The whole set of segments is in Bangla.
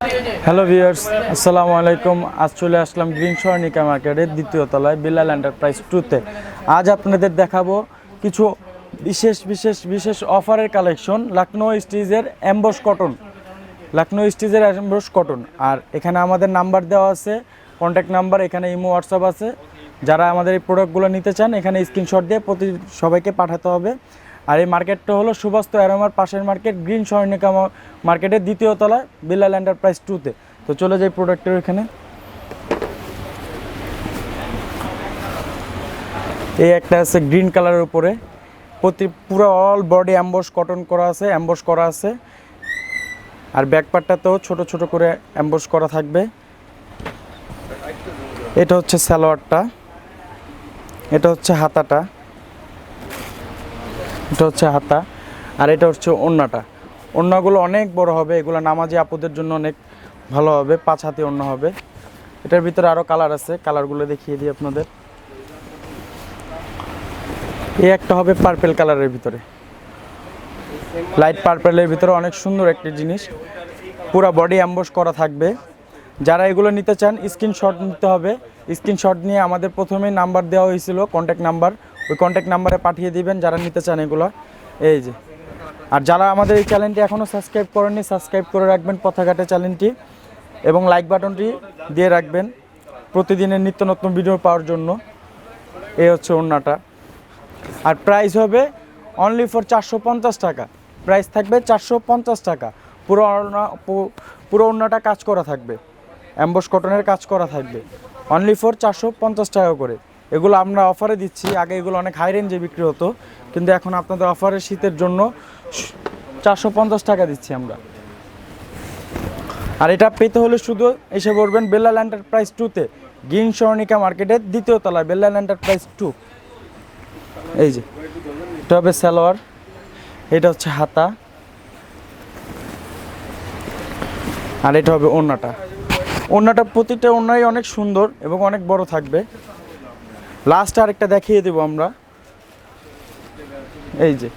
হ্যালো ভিউয়ার্স আসসালামু আলাইকুম আজ চলে আসলাম গ্রিন স্বর্ণিকা মার্কেটের দ্বিতীয় তলায় বিলাল এন্টারপ্রাইজ টুতে আজ আপনাদের দেখাবো কিছু বিশেষ বিশেষ বিশেষ অফারের কালেকশন লখনৌ স্টিজের অ্যাম্বস কটন লখনৌ স্টিজের অ্যাম্বস কটন আর এখানে আমাদের নাম্বার দেওয়া আছে কন্ট্যাক্ট নাম্বার এখানে ইমো হোয়াটসঅ্যাপ আছে। যারা আমাদের এই প্রোডাক্টগুলো নিতে চান, এখানে স্ক্রিনশট দিয়ে প্রতি সবাইকে পাঠাতে হবে। আর এই মার্কেটটা হলো সুবাস্ত অ্যারোমার পাশের মার্কেট গ্রিন স্বর্ণিকা মার্কেটের দ্বিতীয় তলায় বিল্লাল এন্টারপ্রাইজ টুতে তো চলে যাই প্রোডাক্টের ওইখানে। এই একটা আছে গ্রিন কালারের উপরে। প্রতি পুরো অল বডি অ্যাম্বস কটন করা আছে অ্যাম্বস করা আছে। আর ব্যাকপার্টটাতেও ছোট ছোট করে অ্যাম্বস করা থাকবে। এটা হচ্ছে সালোয়ারটা। এটা হচ্ছে হাতাটা। এটা হচ্ছে হাতা, আর এটা হচ্ছে ওড়নাটা ওড়নাগুলো অনেক বড় হবে, এগুলো নামাজি আপুদের জন্য অনেক ভালো হবে, পাঁচ হাতি ওড়না হবে। এটার ভিতরে আরও কালার আছে, কালারগুলো দেখিয়ে দিই আপনাদের। এই একটা হবে পার্পেল কালারের ভিতরে। লাইট পার্পেলের ভিতরে অনেক সুন্দর একটি জিনিস। পুরা বডি অ্যাম্বস করা থাকবে। যারা এগুলো নিতে চান, স্ক্রিনশট নিতে হবে। স্ক্রিনশট নিয়ে আমাদের প্রথমেই নাম্বার দেওয়া হয়েছিল কন্ট্যাক্ট নাম্বার। ওই কন্ট্যাক্ট নাম্বারে পাঠিয়ে দিবেন, যারা নিতে চান এগুলো। এই যে। আর যারা আমাদের এই চ্যানেলটি এখনও সাবস্ক্রাইব করেননি সাবস্ক্রাইব করে রাখবেন পথাঘাটে চ্যানেলটি এবং লাইক বাটনটি দিয়ে রাখবেন প্রতিদিনের নিত্য নতুন ভিডিও পাওয়ার জন্য। এই হচ্ছে ওড়নাটা। আর প্রাইস হবে অনলি ফর চারশো পঞ্চাশ টাকা। প্রাইস থাকবে চারশো পঞ্চাশ টাকা। পুরো পুরো ওড়নাটা কাজ করা থাকবে। অ্যাম্বস কটনের কাজ করা থাকবে। অনলি ফর চারশো পঞ্চাশ টাকা করে। এগুলো আমরা অফারে দিচ্ছি। আগে এগুলো অনেক হাই রেঞ্জে বিক্রি হতো। কিন্তু এখন আপনাদের অফারে শীতের জন্য চারশো পঞ্চাশ টাকা দিচ্ছি আমরা। আর এটা পেতে হলে শুধু এসে পড়বেন বেল্লাল এন্টারপ্রাইজ টুতে গ্রিন স্বর্ণিকা মার্কেটের দ্বিতীয় তলায় বেল্লাল এন্টারপ্রাইজ টু এই যে, এটা হবে সালোয়ার, এটা হচ্ছে হাতা। আর এটা হবে ওড়নাটা। ওড়নাটা প্রতিটা ওড়নাই অনেক সুন্দর এবং অনেক বড় থাকবে। লাস্ট আরেকটা দেখিয়ে দেবো আমরা। এই যে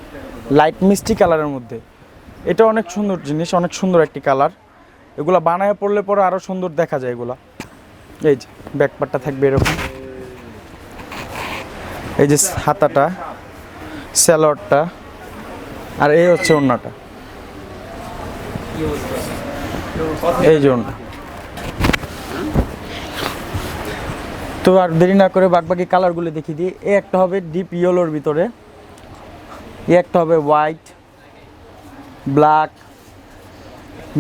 লাইট মিষ্টি কালারের মধ্যে। এটা অনেক সুন্দর জিনিস, অনেক সুন্দর একটি কালার এগুলো বানায় পড়লে পরে আরও সুন্দর দেখা যায় এগুলা। এই যে ব্যাকপারটা থাকবে এরকম। এই যে হাতাটা স্যালোয়ারটা আর এই হচ্ছে ওড়নাটা। এই যে ওড়না। তো আর দেরি না করে বাকি কালারগুলো দেখিয়ে দিই। এ একটা হবে ডিপ ইয়েলোর ভিতরে। এ একটা হবে white black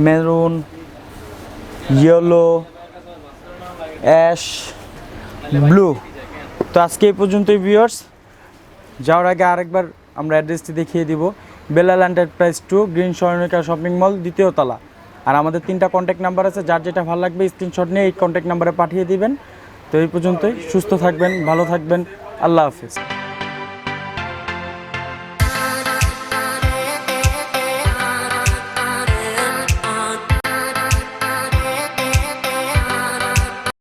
maroon yellow ash blue তো আজকে এই পর্যন্তই ভিউয়ার্স যাওয়ার আগে আরেকবার আমরা অ্যাড্রেসটি দেখিয়ে দিব। Belal enterprise two green Swarnika shopping mall দ্বিতীয় তলা। আর আমাদের তিনটা কন্ট্যাক্ট নাম্বার আছে, যার যেটা ভালো লাগবে স্ক্রিনশট নিয়ে এই কন্ট্যাক্ট নাম্বারে পাঠিয়ে দিবেন। তো এই পর্যন্তই সুস্থ থাকবেন ভালো থাকবেন আল্লাহ হাফিজ।